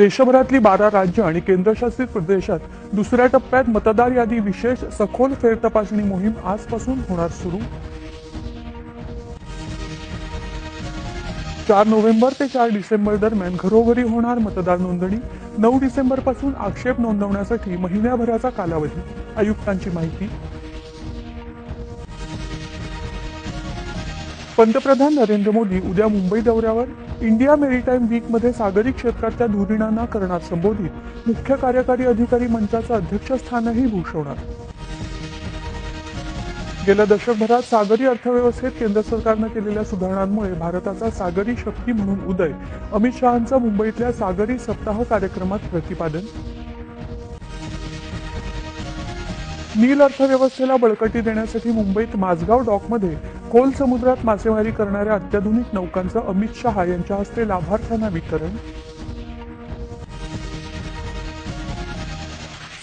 देशभरातली बारा राज्य आणि केंद्रशासित प्रदेशात दुसऱ्या टप्प्यात मतदार यादी विशेष सखोल फेरतपासणी मोहीम आजपासून होणार सुरू. चार नोव्हेंबर ते चार डिसेंबर दरम्यान घरोघरी होणार मतदार नोंदणी. नऊ डिसेंबरपासून आक्षेप नोंदवण्यासाठी महिन्याभराचा कालावधी. आयुक्तांची माहिती. पंतप्रधान नरेंद्र मोदी उद्या मुंबई दौऱ्यावर इंडिया मेरीटाईम वीकमध्ये सागरी क्षेत्रातल्या धुरीणांना करणार संबोधित. मुख्य कार्यकारी अधिकारी मंचाचं अध्यक्षस्थानही भूषवणार. गेल्या दशकभरात सागरी अर्थव्यवस्थेत केंद्र सरकारनं केलेल्या सुधारणांमुळे भारताचा सागरी शक्ती म्हणून उदय. अमित शहांचं मुंबईतल्या सागरी सप्ताह कार्यक्रमात प्रतिपादन. नील अर्थव्यवस्थेला बळकटी देण्यासाठी मुंबईत माझगाव डॉकमध्ये खोल समुद्रात मासेमारी करणाऱ्या अत्याधुनिक नौकांचं अमित शहा यांच्या हस्ते लाभार्थ्यांना वितरण.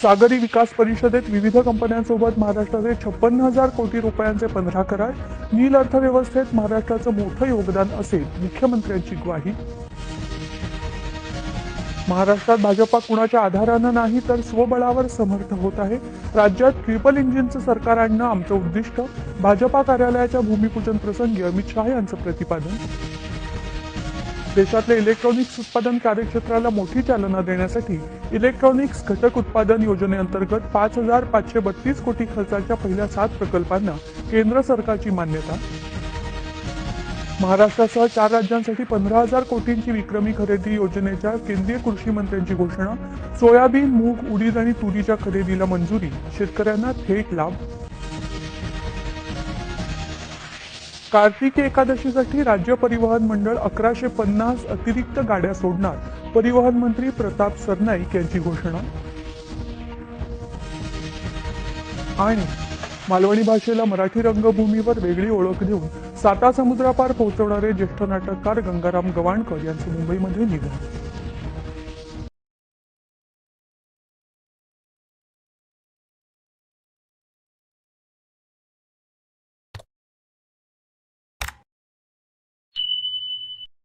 सागरी विकास परिषदेत विविध कंपन्यांसोबत महाराष्ट्राचे छप्पन्न हजार कोटी रुपयांचे पंधरा करार नील अर्थव्यवस्थेत महाराष्ट्राचं मोठं योगदान असेल मुख्यमंत्र्यांची ग्वाही. महाराष्ट्रात भाजपा कुणाच्या आधारानं नाही तर स्वबळावर समर्थ होत आहे. राज्यात ट्रिपल इंजिनचं सरकार आणणं आमचं उद्दिष्ट. भाजपा कार्यालयाच्या भूमिपूजन प्रसंगी अमित शहा यांचं प्रतिपादन. देशातल्या इलेक्ट्रॉनिक्स उत्पादन कार्यक्षेत्राला मोठी चालना देण्यासाठी इलेक्ट्रॉनिक्स घटक उत्पादन योजनेअंतर्गत पाच हजार पाचशे बत्तीस कोटी खर्चाच्या पहिल्या सात प्रकल्पांना केंद्र सरकारची मान्यता. महाराष्ट्रासह चार राज्यांसाठी पंधरा हजार कोटींची विक्रमी खरेदी योजनेच्या केंद्रीय कृषी मंत्र्यांची घोषणा सोयाबीन मूग उडीद आणि तुरीच्या खरेदीला मंजुरी शेतकऱ्यांना थेट लाभ. कार्तिकी एकादशीसाठी राज्य परिवहन मंडळ अकराशे पन्नास अतिरिक्त गाड्या सोडणार परिवहन मंत्री प्रताप सरनाईक यांची घोषणा. आणि मालवणी भाषेला मराठी रंगभूमीवर वेगळी ओळख देऊन साता समुद्रापार पोहोचवणारे ज्येष्ठ नाटककार गंगाराम गवाणकर यांचं मुंबईमध्ये निधन.